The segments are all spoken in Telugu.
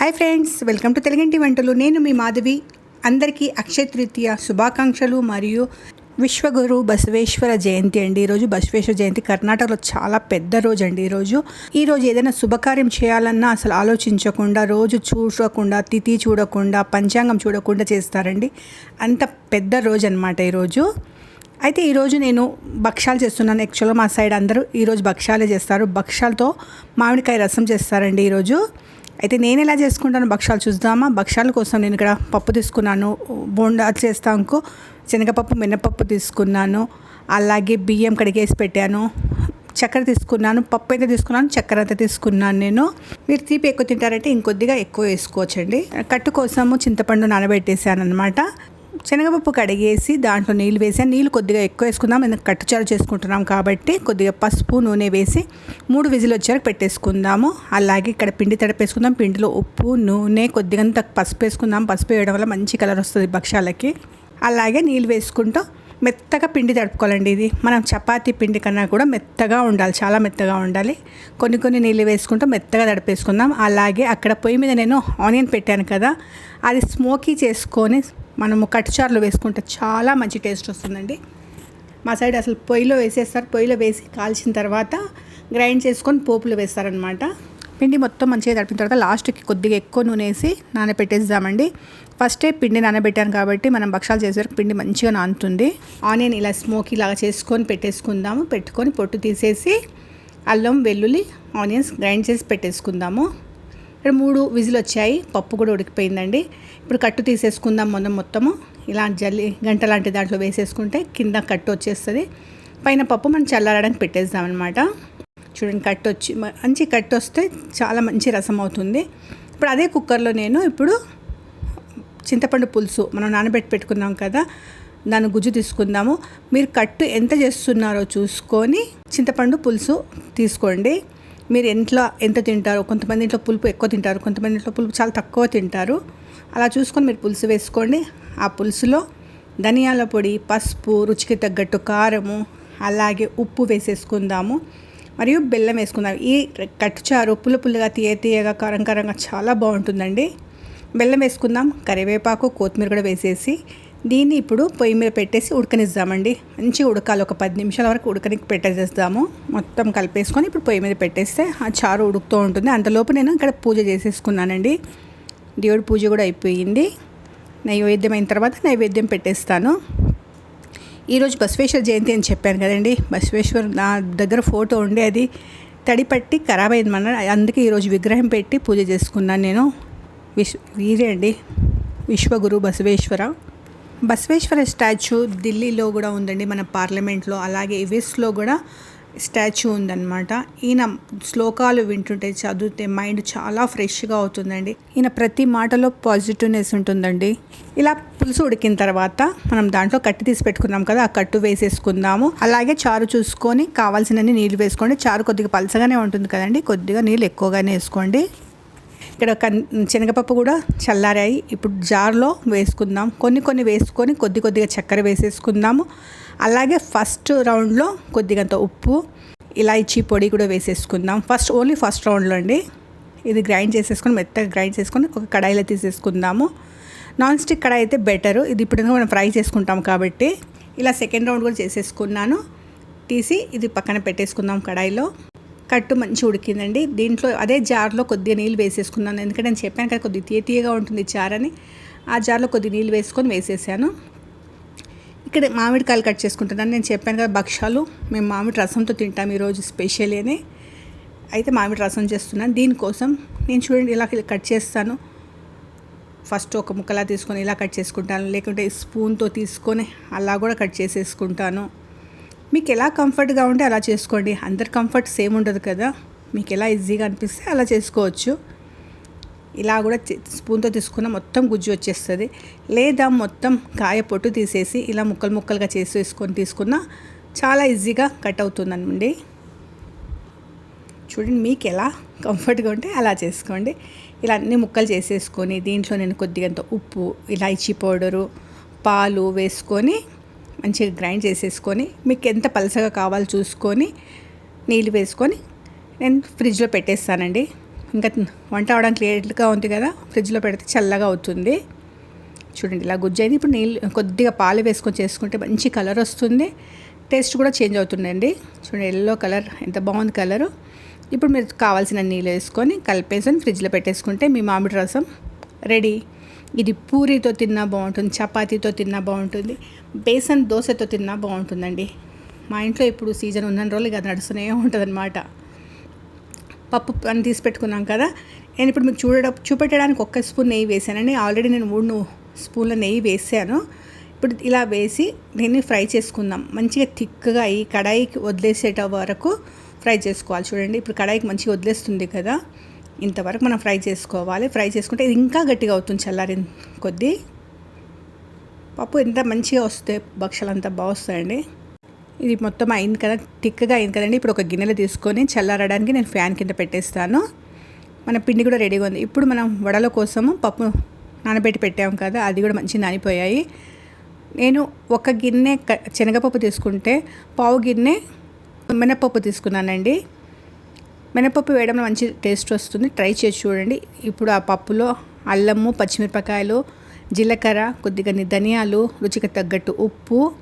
హాయ్ ఫ్రెండ్స్ వెల్కమ్ టు తెలుగింటి వంటలు. నేను మీ మాధవి. అందరికీ అక్షయ తృతీయ శుభాకాంక్షలు మరియు విశ్వగురు బసవేశ్వర జయంతి అండి. ఈరోజు బసవేశ్వర జయంతి కర్ణాటకలో చాలా పెద్ద రోజు అండి ఈరోజు ఈరోజు ఏదైనా శుభకార్యం చేయాలన్నా అసలు ఆలోచించకుండా రోజు చూడకుండా తిథి చూడకుండా పంచాంగం చూడకుండా చేస్తారండి. అంత పెద్ద రోజు అనమాట ఈరోజు అయితే ఈరోజు నేను భక్ష్యాలు చేస్తున్నాను. యాక్చువల్గా మా సైడ్ అందరూ ఈరోజు భక్ష్యాలే చేస్తారు. భక్ష్యాలతో మామిడికాయ రసం చేస్తారండి ఈరోజు అయితే నేను ఎలా చేసుకుంటాను భక్షాలు చూద్దామా? భక్షాల కోసం నేను ఇక్కడ పప్పు తీసుకున్నాను. బోండా చేస్తాకు శనగపప్పు మినపప్పు తీసుకున్నాను. అలాగే బియ్యం కడిగేసి పెట్టాను. చక్కెర తీసుకున్నాను. పప్పు అయితే తీసుకున్నాను. చక్కెర అయితే తీసుకున్నాను నేను. మీరు తీపి ఎక్కువ తింటారంటే ఇంకొద్దిగా ఎక్కువ వేసుకోవచ్చండి. కట్టు కోసము చింతపండు నానబెట్టేసాను అనమాట శనగపప్పు కడిగేసి దాంట్లో నీళ్ళు వేసి నీళ్ళు కొద్దిగా ఎక్కువ వేసుకుందాం. ఎందుకు కట్టుచారు చేసుకుంటున్నాం కాబట్టి కొద్దిగా పసుపు నూనె వేసి మూడు విజిల్ వచ్చాక పెట్టేసుకుందాము. అలాగే ఇక్కడ పిండి తడిపేసుకుందాం. పిండిలో ఉప్పు నూనె కొద్దిగా పసుపు వేసుకుందాం. పసుపు వేయడం వల్ల మంచి కలర్ వస్తుంది భక్ష్యాలకి. అలాగే నీళ్ళు వేసుకుంటూ మెత్తగా పిండి తడుపుకోవాలండి ఇది. మనం చపాతీ పిండి కన్నా కూడా మెత్తగా ఉండాలి. చాలా మెత్తగా ఉండాలి. కొన్ని కొన్ని నీళ్ళు వేసుకుంటూ మెత్తగా తడిపేసుకుందాం. అలాగే అక్కడ పొయ్యి మీద నేను ఆనియన్ పెట్టాను కదా. అది స్మోకీ చేసుకొని మనము కట్టుచారులో వేసుకుంటే చాలా మంచి టేస్ట్ వస్తుందండి. మా సైడ్ అసలు పొయ్యిలో వేసేస్తారు. పొయ్యిలో వేసి కాల్చిన తర్వాత గ్రైండ్ చేసుకొని పోపులో వేస్తారనమాట పిండి మొత్తం మంచిగా తడిపిన తర్వాత లాస్ట్కి కొద్దిగా ఎక్కువ నూనె వేసి నానబెట్టేద్దామండి. ఫస్టే పిండి నానబెట్టాను కాబట్టి మనం భక్షాలు చేసేవరకు పిండి మంచిగా నానుతుంది. ఆనియన్ ఇలా స్మోకీ లాగా చేసుకొని పెట్టేసుకుందాము. పెట్టుకొని పొట్టు తీసేసి అల్లం వెల్లుల్లి ఆనియన్స్ గ్రైండ్ చేసి పెట్టేసుకుందాము. ఇక్కడ మూడు విజిల్ వచ్చాయి పప్పు కూడా ఉడికిపోయిందండి. ఇప్పుడు కట్టు తీసేసుకుందాం మొన్న మొత్తము. ఇలాంటి జల్లి గంట లాంటి దాంట్లో వేసేసుకుంటే కింద కట్టు వచ్చేస్తుంది. పైన పప్పు మనం చల్లారడానికి పెట్టేద్దాం అనమాట చూడండి కట్టు వచ్చి మంచి కట్టు వస్తే చాలా మంచి రసం అవుతుంది. ఇప్పుడు అదే కుక్కర్లో నేను ఇప్పుడు చింతపండు పులుసు మనం నానబెట్టి పెట్టుకున్నాం కదా దాని గుజ్జు తీసుకుందాము. మీరు కట్టు ఎంత చేస్తున్నారో చూసుకొని చింతపండు పులుసు తీసుకోండి. మీరు ఇంట్లో ఎంత తింటారో కొంతమంది ఇంట్లో పులుపు ఎక్కువ తింటారు కొంతమంది ఇంట్లో పులుపు చాలా తక్కువ తింటారు. అలా చూసుకొని మీరు పులుసు వేసుకోండి. ఆ పులుసులో ధనియాల పొడి పసుపు రుచికి తగ్గట్టు కారము అలాగే ఉప్పు వేసేసుకుందాము. మరియు బెల్లం వేసుకుందాం ఈ కట్టుచారు పుల్ల పుల్లగా తీయ తీయగా కారం కారంగా చాలా బాగుంటుందండి. బెల్లం వేసుకుందాం. కరివేపాకు కొత్తిమీర కూడా వేసేసి దీన్ని ఇప్పుడు పొయ్యి మీద పెట్టేసి ఉడకనిద్దామండి మంచిగా ఉడకాలి. ఒక పది నిమిషాల వరకు ఉడకనికి పెట్టేసేద్దాము మొత్తం కలిపేసుకొని ఇప్పుడు పొయ్యి మీద పెట్టేస్తే ఆ చారు ఉడుకుతూ ఉంటుంది. అంతలోపు నేను ఇక్కడ పూజ చేసేసుకున్నానండి. దేవుడి పూజ కూడా అయిపోయింది. నైవేద్యం అయిన తర్వాత నైవేద్యం పెట్టేస్తాను. ఈరోజు బసవేశ్వర జయంతి అని చెప్పాను కదండి. బసవేశ్వర్ నా దగ్గర ఫోటో ఉండే. అది తడిపట్టి ఖరాబ్ అయింది మన అందుకే ఈరోజు విగ్రహం పెట్టి పూజ చేసుకున్నాను నేను. విశ్వ వీరే అండి. విశ్వగురు బసవేశ్వర. బసవేశ్వర స్టాచ్యూ ఢిల్లీలో కూడా ఉందండి మన పార్లమెంట్లో. అలాగే యుఎస్లో కూడా స్టాచ్యూ ఉందన్నమాట. ఈయన శ్లోకాలు వింటుంటే చదివితే మైండ్ చాలా ఫ్రెష్గా అవుతుందండి. ఈయన ప్రతి మాటలో పాజిటివ్నెస్ ఉంటుందండి. ఇలా పులుసు ఉడికిన తర్వాత మనం దాంట్లో కట్టి తీసి పెట్టుకున్నాం కదా ఆ కట్టు వేసేసుకుందాము. అలాగే చారు చూసుకొని కావాల్సినన్ని నీళ్ళు వేసుకోండి. చారు కొద్దిగా పలసగానే ఉంటుంది కదండి కొద్దిగా నీళ్ళు ఎక్కువగానే వేసుకోండి. ఇక్కడ కన్ శనగపప్పు కూడా చల్లారాయి. ఇప్పుడు జార్లో వేసుకుందాం. కొన్ని కొన్ని వేసుకొని కొద్ది కొద్దిగా చక్కెర వేసేసుకుందాము. అలాగే ఫస్ట్ రౌండ్లో కొద్దిగంత ఉప్పు ఇలాచీ పొడి కూడా వేసేసుకుందాం. ఫస్ట్ ఓన్లీ ఫస్ట్ రౌండ్లో అండి. ఇది గ్రైండ్ చేసేసుకొని మెత్తగా గ్రైండ్ చేసుకొని ఒక కడాయిలో తీసేసుకుందాము. నాన్ స్టిక్ కడాయి అయితే బెటరు. ఇది ఇప్పుడు మనం ఫ్రై చేసుకుంటాం కాబట్టి. ఇలా సెకండ్ రౌండ్ కూడా చేసేసుకున్నాను. తీసి ఇది పక్కన పెట్టేసుకుందాం కడాయిలో. కట్టు మంచి ఉడికిందండి. దీంట్లో అదే జార్లో కొద్దిగా నీళ్ళు వేసేసుకున్నాను. ఎందుకంటే నేను చెప్పాను కదా కొద్దిగా తీయ తీయగా ఉంటుంది చారని. ఆ జార్లో కొద్ది నీళ్ళు వేసుకొని వేసేసాను. ఇక్కడ మామిడికాయలు కట్ చేసుకుంటున్నాను. నేను చెప్పాను కదా భక్ష్యాలు. మేము మామిడి రసంతో తింటాం ఈరోజు స్పెషల్ అని. అయితే మామిడి రసం చేస్తున్నాను. దీనికోసం నేను చూడండి ఇలా కట్ చేస్తాను. ఫస్ట్ ఒక ముక్కలా తీసుకొని ఇలా కట్ చేసుకుంటాను. లేకుంటే స్పూన్తో తీసుకొని అలా కూడా కట్ చేసేసుకుంటాను. మీకు ఎలా కంఫర్ట్గా ఉంటే అలా చేసుకోండి. అందరి కంఫర్ట్ సేమ్ ఉండదు కదా. మీకు ఎలా ఈజీగా అనిపిస్తే అలా చేసుకోవచ్చు. ఇలా కూడా స్పూన్తో తీసుకున్న మొత్తం గుజ్జు వచ్చేస్తుంది. లేదా మొత్తం కాయ పొట్టు తీసేసి ఇలా ముక్కలు ముక్కలుగా చేసి వేసుకొని తీసుకున్న చాలా ఈజీగా కట్ అవుతుందనండి చూడండి మీకు ఎలా కంఫర్ట్గా ఉంటే అలా చేసుకోండి. ఇలా అన్ని ముక్కలు చేసేసుకొని దీంట్లో నేను కొద్దిగంత ఉప్పు ఇలాచీ పౌడరు పాలు వేసుకొని మంచిగా గ్రైండ్ చేసేసుకొని మీకు ఎంత పలసగా కావాలో చూసుకొని నీళ్ళు వేసుకొని నేను ఫ్రిడ్జ్లో పెట్టేస్తానండి. ఇంకా వంట అవడానికి లేట్గా ఉంది కదా ఫ్రిడ్జ్లో పెడితే చల్లగా అవుతుంది. చూడండి ఇలా గుజ్జైంది. ఇప్పుడు నీళ్ళు కొద్దిగా పాలు వేసుకొని చేసుకుంటే మంచి కలర్ వస్తుంది. టేస్ట్ కూడా చేంజ్ అవుతుందండి. చూడండి ఎల్లో కలర్ ఎంత బాగుంది కలరు. ఇప్పుడు మీరు కావాల్సిన నీళ్ళు వేసుకొని కలిపేసుకొని ఫ్రిడ్జ్లో పెట్టేసుకుంటే మీ మామిడి రసం రెడీ. ఇది పూరితో తిన్నా బాగుంటుంది చపాతీతో తిన్నా బాగుంటుంది బేసన్ దోశతో తిన్నా బాగుంటుందండి. మా ఇంట్లో ఇప్పుడు సీజన్ ఉన్న రోజులు ఇక నడుస్తూనే ఉంటుందన్నమాట. పప్పు అని తీసి పెట్టుకున్నాం కదా. నేను ఇప్పుడు మీకు చూడ చూపెట్టడానికి ఒక్క స్పూన్ నెయ్యి వేసానండి. ఆల్రెడీ నేను మూడు స్పూన్ల నెయ్యి వేసాను. ఇప్పుడు ఇలా వేసి దీన్ని ఫ్రై చేసుకుందాం. మంచిగా థిక్గా ఈ కడాయికి వదిలేసేట వరకు ఫ్రై చేసుకోవాలి. చూడండి ఇప్పుడు కడాయికి మంచిగా వదిలేస్తుంది కదా. ఇంతవరకు మనం ఫ్రై చేసుకోవాలి. ఫ్రై చేసుకుంటే ఇది ఇంకా గట్టిగా అవుతుంది చల్లారిన కొద్దీ. పప్పు ఎంత మంచిగా వస్తే భక్షలు అంతా బాగా వస్తాయండి. ఇది మొత్తం అయింది కదా థిక్గా అయింది కదండి. ఇప్పుడు ఒక గిన్నెలో తీసుకొని చల్లారడానికి నేను ఫ్యాన్ కింద పెట్టేస్తాను. మన పిండి కూడా రెడీగా ఉంది. ఇప్పుడు మనం వడల కోసము పప్పు నానబెట్టి పెట్టాము కదా అది కూడా మంచి నానిపోయాయి. నేను ఒక గిన్నె క- శనగపప్పు తీసుకుంటే పావు గిన్నె మినప్పప్పు తీసుకున్నానండి. మినపప్పు వేయడంలో మంచి టేస్ట్ వస్తుంది. ట్రై చేసి చూడండి. ఇప్పుడు ఆ పప్పులో అల్లము పచ్చిమిరపకాయలు జీలకర్ర కొద్దిగా ధనియాలు రుచికి తగ్గట్టు ఉప్పు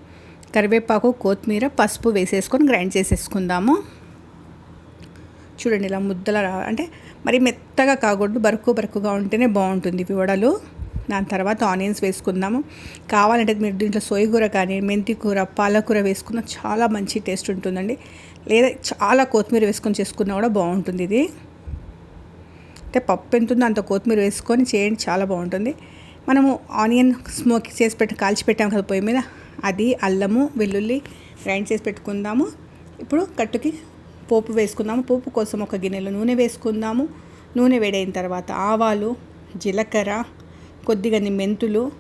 కరివేపాకు కొత్తిమీర పసుపు వేసేసుకొని గ్రైండ్ చేసేసుకుందాము. చూడండి ఇలా ముద్దలా రా అంటే మరి మెత్తగా కాకూడదు. బరుకు బరుకుగా ఉంటేనే బాగుంటుంది ఇవి వడలు. దాని తర్వాత ఆనియన్స్ వేసుకుందాము. కావాలంటే మీరు దీంట్లో సోయగూర కానీ మెంతి కూర పాలకూర వేసుకున్న చాలా మంచి టేస్ట్ ఉంటుందండి. లేదా చాలా కొత్తిమీర వేసుకొని చేసుకున్నా కూడా బాగుంటుంది ఇది. అంటే పప్పు ఎంత ఉందో అంత కొత్తిమీర వేసుకొని చేయండి చాలా బాగుంటుంది. మనము ఆనియన్ స్మోక్ చేసి పెట్టి కాల్చి పెట్టాము కదా పొయ్యి మీద. అది అల్లము వెల్లుల్లి గ్రైండ్ చేసి పెట్టుకుందాము. ఇప్పుడు కట్టుకి పోపు వేసుకుందాము. పోపు కోసం ఒక గిన్నెలో నూనె వేసుకుందాము. నూనె వేడైన తర్వాత ఆవాలు జీలకర్ర కొద్దిగా మెంతులు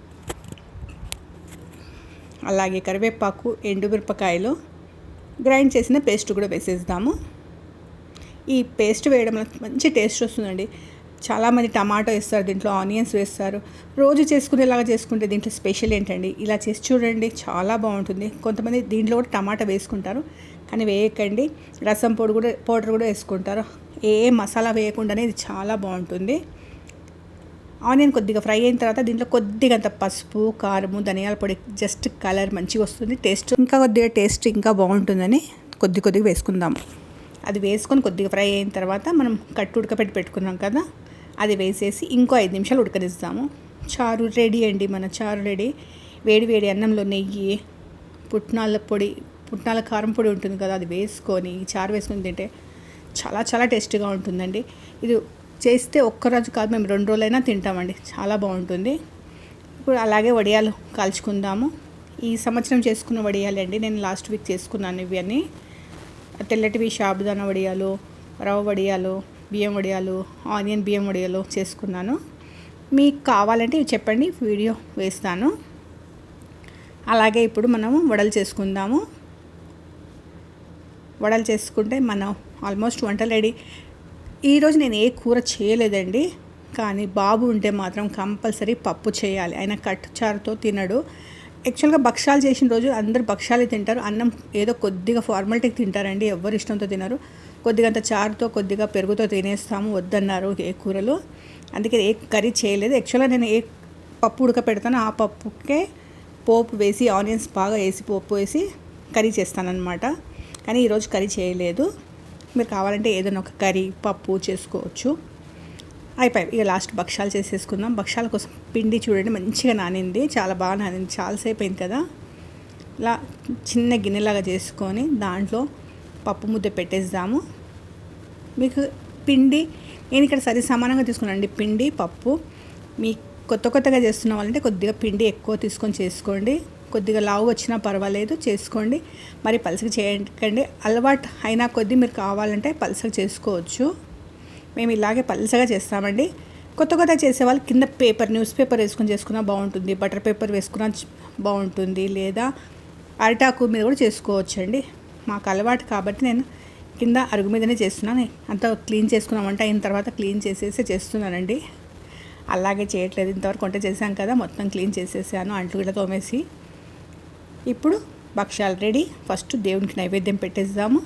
అలాగే కరివేపాకు ఎండుమిరపకాయలు గ్రైండ్ చేసిన పేస్ట్ కూడా వేసేద్దాము. ఈ పేస్ట్ వేయడం వల్ల మంచి టేస్ట్ వస్తుందండి. చాలామంది టమాటో వేస్తారు దీంట్లో ఆనియన్స్ వేస్తారు. రోజు చేసుకునేలాగా చేసుకుంటే దీంట్లో స్పెషల్ ఏంటండి? ఇలా చేసి చూడండి చాలా బాగుంటుంది. కొంతమంది దీంట్లో కూడా టమాటా వేసుకుంటారు కానీ వేయకండి. రసం పొడి కూడా పౌడర్ కూడా వేసుకుంటారు. ఏ మసాలా వేయకుండానే ఇది చాలా బాగుంటుంది. ఆనియన్ కొద్దిగా ఫ్రై అయిన తర్వాత దీంట్లో కొద్దిగా అంత పసుపు కారము ధనియాల పొడి జస్ట్ కలర్ మంచిగా వస్తుంది. టేస్ట్ ఇంకా కొద్దిగా టేస్ట్ ఇంకా బాగుంటుందని కొద్ది కొద్దిగా వేసుకుందాం. అది వేసుకొని కొద్దిగా ఫ్రై అయిన తర్వాత మనం కట్టు ఉడకపెట్టి పెట్టుకున్నాం కదా అది వేసేసి ఇంకో ఐదు నిమిషాలు ఉడకనిస్తాము. చారు రెడీ అండి మన చారు రెడీ. వేడి వేడి అన్నంలో నెయ్యి పుట్నాల పొడి పుట్నాల కారం పొడి ఉంటుంది కదా అది వేసుకొని చారు వేసుకొని తింటే చాలా చాలా టేస్టీగా ఉంటుందండి. ఇది చేస్తే ఒక్కరోజు కాదు మేము రెండు రోజులైనా తింటామండి. చాలా బాగుంటుంది. ఇప్పుడు అలాగే వడియాలు కాల్చుకుందాము. ఈ సంవత్సరం చేసుకున్న వడియాలు అండి. నేను లాస్ట్ వీక్ చేసుకున్నాను ఇవి తెల్లటివి షాబుదానా వడియాలు రవ్వ వడియాలు బియ్యం వడియాలు ఆనియన్ బియ్యం వడియాలు చేసుకున్నాను. మీకు కావాలంటే ఇవి చెప్పండి వీడియో వేస్తాను. అలాగే ఇప్పుడు మనము వడలు చేసుకుందాము. వడలు చేసుకుంటే మనం ఆల్మోస్ట్ వంట రెడీ. ఈరోజు నేను ఏ కూర చేయలేదండి కానీ బాబు ఉంటే మాత్రం కంపల్సరీ పప్పు చేయాలి. ఆయన కట్టుచారుతో తినడు. యాక్చువల్గా భక్షాలు చేసిన రోజు అందరు భక్షాలే తింటారు. అన్నం ఏదో కొద్దిగా ఫార్మాలిటీకి తింటారండి ఎవరు ఇష్టంతో తినరు. కొద్దిగా అంత చారుతో కొద్దిగా పెరుగుతో తినేస్తాము వద్దన్నారు ఏ కూరలు. అందుకే ఏ కర్రీ చేయలేదు. యాక్చువల్గా నేను ఏ పప్పు ఉడకపెడతానో ఆ పప్పుకే పోపు వేసి ఆనియన్స్ బాగా వేసి పోపు వేసి కర్రీ చేస్తానన్నమాట. కానీ ఈరోజు కర్రీ చేయలేదు. మీరు కావాలంటే ఏదైనా ఒక కర్రీ పప్పు చేసుకోవచ్చు. అయిపోయి ఇక లాస్ట్ భక్షాలు చేసేసుకుందాం. భక్షాల కోసం పిండి చూడండి మంచిగా నానింది. చాలా బాగా నానింది. చాలాసేపు అయింది కదా. ఇలా చిన్న గిన్నెలాగా చేసుకొని దాంట్లో పప్పు ముద్ద పెట్టేద్దాము. మీకు పిండి నేను ఇక్కడ సరి సమానంగా తీసుకున్నానండి. పిండి పప్పు. మీ కొత్త కొత్తగా చేస్తున్న వాళ్ళంటే కొద్దిగా పిండి ఎక్కువ తీసుకొని చేసుకోండి. కొద్దిగా లావు వచ్చినా పర్వాలేదు చేసుకోండి. మరి పలసగా చేయకండి అలవాటు అయినా కొద్దీ మీరు కావాలంటే పలసగా చేసుకోవచ్చు. మేము ఇలాగే పలసగా చేస్తామండి. కొత్త కొత్త చేసే వాళ్ళు కింద పేపర్ న్యూస్ పేపర్ వేసుకొని చేసుకున్నా బాగుంటుంది. బటర్ పేపర్ వేసుకున్నా బాగుంటుంది. లేదా అరిటాకు మీద కూడా చేసుకోవచ్చండి. మాకు అలవాటు కాబట్టి నేను కింద అరుగు మీదనే చేస్తున్నాను. అంతా క్లీన్ చేసుకున్న వంట అయిన తర్వాత క్లీన్ చేసేసి చేస్తున్నానండి. అలాగే చేయట్లేదు. ఇంతవరకు వంట చేశాం కదా మొత్తం క్లీన్ చేసేసాను. అంట్లు కూడా తోమేసి ఇప్పుడు భక్ష్యాలు రెడీ. ఫస్ట్ దేవునికి నైవేద్యం పెట్టేద్దాము.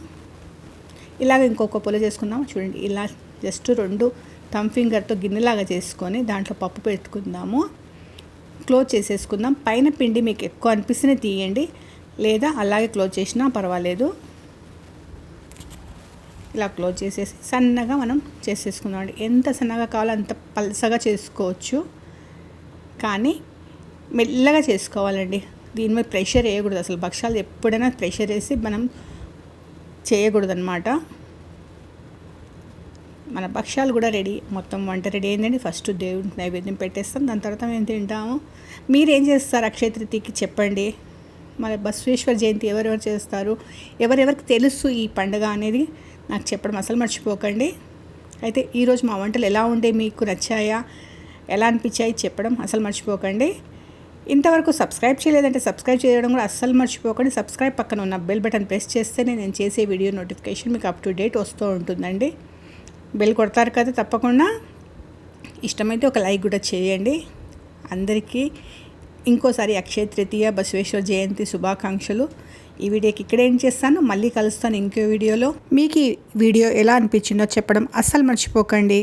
ఇలాగ ఇంకొక పొల చేసుకుందాము. చూడండి ఇలా జస్ట్ రెండు థమ్ ఫింగర్తో గిన్నెలాగా చేసుకొని దాంట్లో పప్పు పెట్టుకుందాము. క్లోజ్ చేసేసుకుందాం. పైన పిండి మీకు ఎక్కువ అనిపిస్తేనే తీయండి. లేదా అలాగే క్లోజ్ చేసినా పర్వాలేదు. ఇలా క్లోజ్ చేసేసి సన్నగా మనం చేసేసుకుందాం అండి. ఎంత సన్నగా కావాలో అంత పలసగా చేసుకోవచ్చు. కానీ మెల్లగా చేసుకోవాలండి. దీని మీద ప్రెషర్ వేయకూడదు. అసలు భక్షాలు ఎప్పుడైనా ప్రెషర్ వేసి మనం చేయకూడదు అనమాట మన భక్ష్యాలు కూడా రెడీ. మొత్తం వంట రెడీ అయిందండి. ఫస్ట్ దేవుడికి నైవేద్యం పెట్టేస్తాం. దాని తర్వాత మేము తింటాము. మీరేం చేస్తారు? అక్షయ తృతీయకి చెప్పండి. మన బసవేశ్వర జయంతి ఎవరెవరు చేస్తారు? ఎవరెవరికి తెలుసు ఈ పండుగ అనేది? నాకు చెప్పడం అసలు మర్చిపోకండి. అయితే ఈరోజు మా వంటలు ఎలా ఉండే? మీకు నచ్చాయా? ఎలా అనిపించాయి? చెప్పడం అసలు మర్చిపోకండి. ఇంతవరకు సబ్స్క్రైబ్ చేయలేదంటే సబ్స్క్రైబ్ చేయడం కూడా అస్సలు మర్చిపోకండి. సబ్స్క్రైబ్ పక్కన ఉన్న బెల్ బటన్ ప్రెస్ చేస్తేనే నేను చేసే వీడియో నోటిఫికేషన్ మీకు అప్ టు డేట్ వస్తూ ఉంటుందండి. బెల్ కొడతారు కదా తప్పకుండా. ఇష్టమైతే ఒక లైక్ కూడా చేయండి. అందరికీ ఇంకోసారి అక్షయ తృతీయ బసవేశ్వర జయంతి శుభాకాంక్షలు. ఈ వీడియోకి ఇక్కడ ఏం చేస్తాను. మళ్ళీ కలుస్తాను ఇంకో వీడియోలో. మీకు ఈ వీడియో ఎలా అనిపించిందో చెప్పడం అస్సలు మర్చిపోకండి.